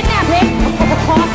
ชรเนี่ยเพชรคอ